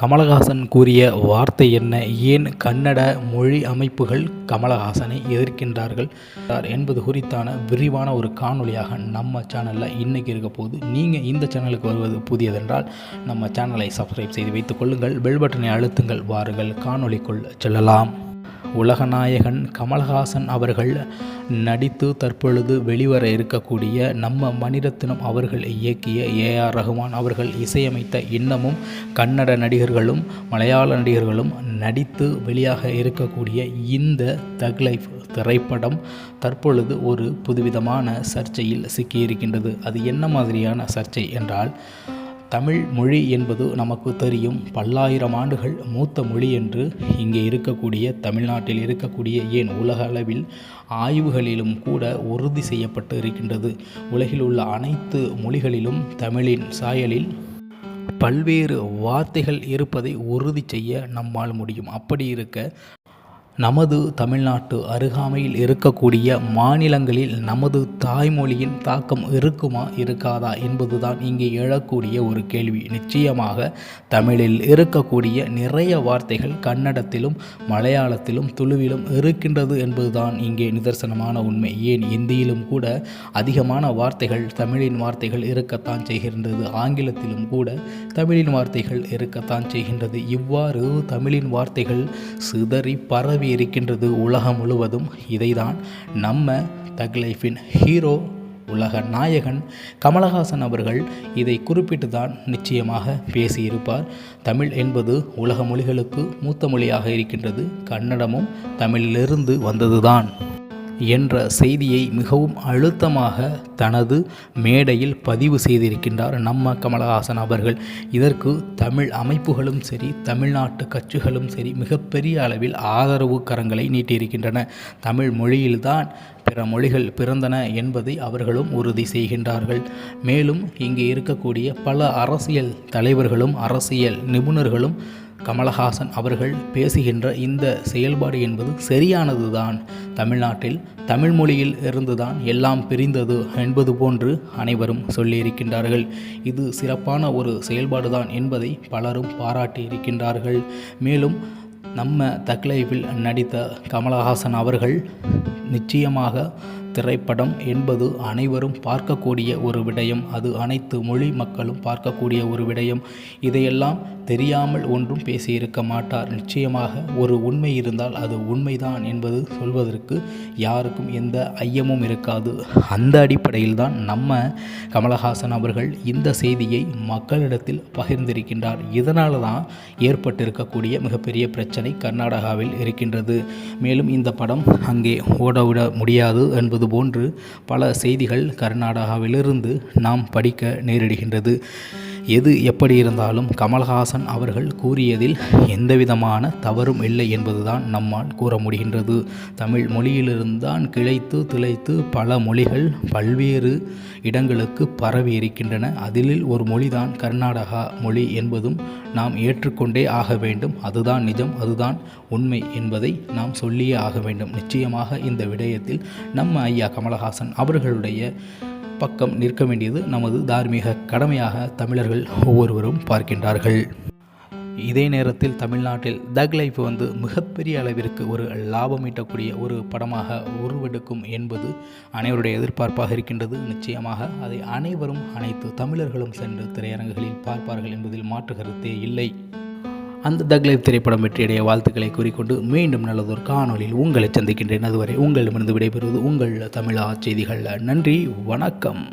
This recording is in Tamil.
கமலஹாசன் கூறிய வார்த்தை என்ன? ஏன் கன்னட மொழி அமைப்புகள் கமலஹாசனை எதிர்க்கின்றார்கள்? என்பது குறித்தான விரிவான ஒரு காணொலியாக நம்ம சேனலில் இன்றைக்கி இருக்க போது நீங்கள் இந்த சேனலுக்கு வருவது புதியதென்றால் நம்ம சேனலை சப்ஸ்கிரைப் செய்து வைத்துக் கொள்ளுங்கள் பெல் பட்டனை அழுத்துங்கள் வாருங்கள் காணொளிக்குள் செல்லலாம். உலகநாயகன் கமல்ஹாசன் அவர்கள் நடித்து தற்பொழுது வெளிவர இருக்கக்கூடிய நம்ம மணிரத்னம் அவர்கள் இயக்கிய ஏஆர் ரஹ்மான் அவர்கள் இசையமைத்த இன்னமும் கன்னட நடிகர்களும் மலையாள நடிகர்களும் நடித்து வெளியாக இருக்கக்கூடிய இந்த தக் லைஃப் திரைப்படம் தற்பொழுது ஒரு புதுவிதமான சர்ச்சையில் சிக்கியிருக்கின்றது. அது என்ன மாதிரியான சர்ச்சை என்றால் தமிழ் மொழி என்பது நமக்கு தெரியும். பல்லாயிரம் ஆண்டுகள் மூத்த மொழி என்று இங்கே இருக்கக்கூடிய தமிழ்நாட்டில் இருக்கக்கூடிய ஏன் உலக அளவில் ஆய்வுகளிலும் கூட உறுதி செய்யப்பட்டு இருக்கின்றது. உலகில் உள்ள அனைத்து மொழிகளிலும் தமிழின் சாயலில் பல்வேறு வார்த்தைகள் இருப்பதை உறுதி செய்ய நம்மால் முடியும். அப்படி இருக்க நமது தமிழ்நாட்டு அருகாமையில் இருக்கக்கூடிய மாநிலங்களில் நமது தாய்மொழியின் தாக்கம் இருக்குமா இருக்காதா என்பதுதான் இங்கே எழக்கூடிய ஒரு கேள்வி. நிச்சயமாக தமிழில் இருக்கக்கூடிய நிறைய வார்த்தைகள் கன்னடத்திலும் மலையாளத்திலும் துளுவிலும் இருக்கின்றது என்பதுதான் இங்கே நிதர்சனமான உண்மை. ஏன் இந்தியிலும் கூட அதிகமான வார்த்தைகள் தமிழின் வார்த்தைகள் இருக்கத்தான் செய்கின்றது ஆங்கிலத்திலும் கூட தமிழின் வார்த்தைகள் இருக்கத்தான் செய்கின்றது. இவ்வாறு தமிழின் வார்த்தைகள் சிதறி பரவி இருக்கின்றது உலகம் முழுவதும் இதைதான். நம்ம தக் லைஃபின் ஹீரோ உலக நாயகன் கமலஹாசன் அவர்கள் இதை குறிப்பிட்டு தான் நிச்சயமாக பேசியிருப்பார். தமிழ் என்பது உலக மொழிகளுக்கு மூத்த மொழியாக இருக்கின்றது. கன்னடமும் தமிழிலிருந்து வந்ததுதான். என்ற செய்தியை மிகவும் அழுத்தமாக தனது மேடையில் பதிவு செய்திருக்கின்றார் நம்ம கமலஹாசன் அவர்கள். இதற்கு தமிழ் அமைப்புகளும் சரி தமிழ்நாட்டு கட்சிகளும் சரி மிகப்பெரிய அளவில் ஆதரவு கரங்களை நீட்டியிருக்கின்றன. தமிழ் மொழியில்தான் பிற மொழிகள் பிறந்தன என்பதை அவர்களும் உறுதி செய்கின்றார்கள். மேலும் இங்கே இருக்கக்கூடிய பல அரசியல் தலைவர்களும் அரசியல் நிபுணர்களும் கமலஹாசன் அவர்கள் பேசுகின்ற இந்த செயல்பாடு என்பது சரியானதுதான். தமிழ்நாட்டில் தமிழ் மொழியில் இருந்துதான் எல்லாம் பிரிந்தது என்பது போன்று அனைவரும் சொல்லியிருக்கின்றார்கள். இது சிறப்பான ஒரு செயல்பாடுதான் என்பதை பலரும் பாராட்டி இருக்கின்றார்கள் மேலும் நம்ம தக்லைவில் நடித்த கமலஹாசன் அவர்கள் நிச்சயமாக திரைப்படம் என்பது அனைவரும் பார்க்கக்கூடிய ஒரு விடயம். அது அனைத்து மொழி மக்களும் பார்க்கக்கூடிய ஒரு விடயம். இதையெல்லாம் தெரியாமல் ஒன்றும் பேசியிருக்க மாட்டார். நிச்சயமாக ஒரு உண்மை இருந்தால் அது உண்மைதான் என்பது சொல்வதற்கு யாருக்கும் எந்த ஐயமும் இருக்காது. அந்த அடிப்படையில் தான் நம்ம கமலஹாசன் அவர்கள் இந்த செய்தியை மக்களிடத்தில் பகிர்ந்திருக்கின்றார். இதனால தான் ஏற்பட்டிருக்கக்கூடிய மிகப்பெரிய பிரச்சனை கர்நாடகாவில் இருக்கின்றது. மேலும் இந்த படம் அங்கே ஓடவிட முடியாது என்பது போன்று பல செய்திகள் கர்நாடகாவிலிருந்து நாம் படிக்க நேரிடுகின்றது. எது எப்படி இருந்தாலும் கமல்ஹாசன் அவர்கள் கூறியதில் எந்தவிதமான தவறும் இல்லை என்பதுதான் நம்மால் கூற முடிகின்றது. தமிழ் மொழியிலிருந்தான் கிளைத்து திளைத்து பல மொழிகள் பல்வேறு இடங்களுக்கு பரவி இருக்கின்றன அதிலில் ஒரு மொழிதான் கர்நாடகா மொழி என்பதும் நாம் ஏற்றுக்கொண்டே ஆக வேண்டும். அதுதான் நிஜம் அதுதான் உண்மை என்பதை நாம் சொல்லியே ஆக வேண்டும். நிச்சயமாக இந்த விடயத்தில் நம்ம ஐயா கமலஹாசன் அவர்களுடைய பக்கம் நிற்க வேண்டியது நமது தார்மீக கடமையாக தமிழர்கள் ஒவ்வொருவரும் பார்க்கின்றார்கள். இதே நேரத்தில் தமிழ்நாட்டில் தக் லைஃப் வந்து மிகப்பெரிய அளவிற்கு ஒரு லாபம் ஈட்டக்கூடிய ஒரு படமாக உருவெடுக்கும் என்பது அனைவருடைய எதிர்பார்ப்பாக இருக்கின்றது. நிச்சயமாக அதை அனைவரும் அனைத்து தமிழர்களும் சென்று திரையரங்குகளில் பார்ப்பார்கள் என்பதில் மாற்று கருத்தே இல்லை. அந்த தக்லைவ் திரைப்படம் வெற்றியடைய வாழ்த்துக்களை கூறிக்கொண்டு மீண்டும் நல்லதொரு காணொலியில் உங்களை சந்திக்கின்றேன். அதுவரை உங்களிடமிருந்து விடைபெறுவது உங்கள் தமிழா செய்திகள். நன்றி வணக்கம்.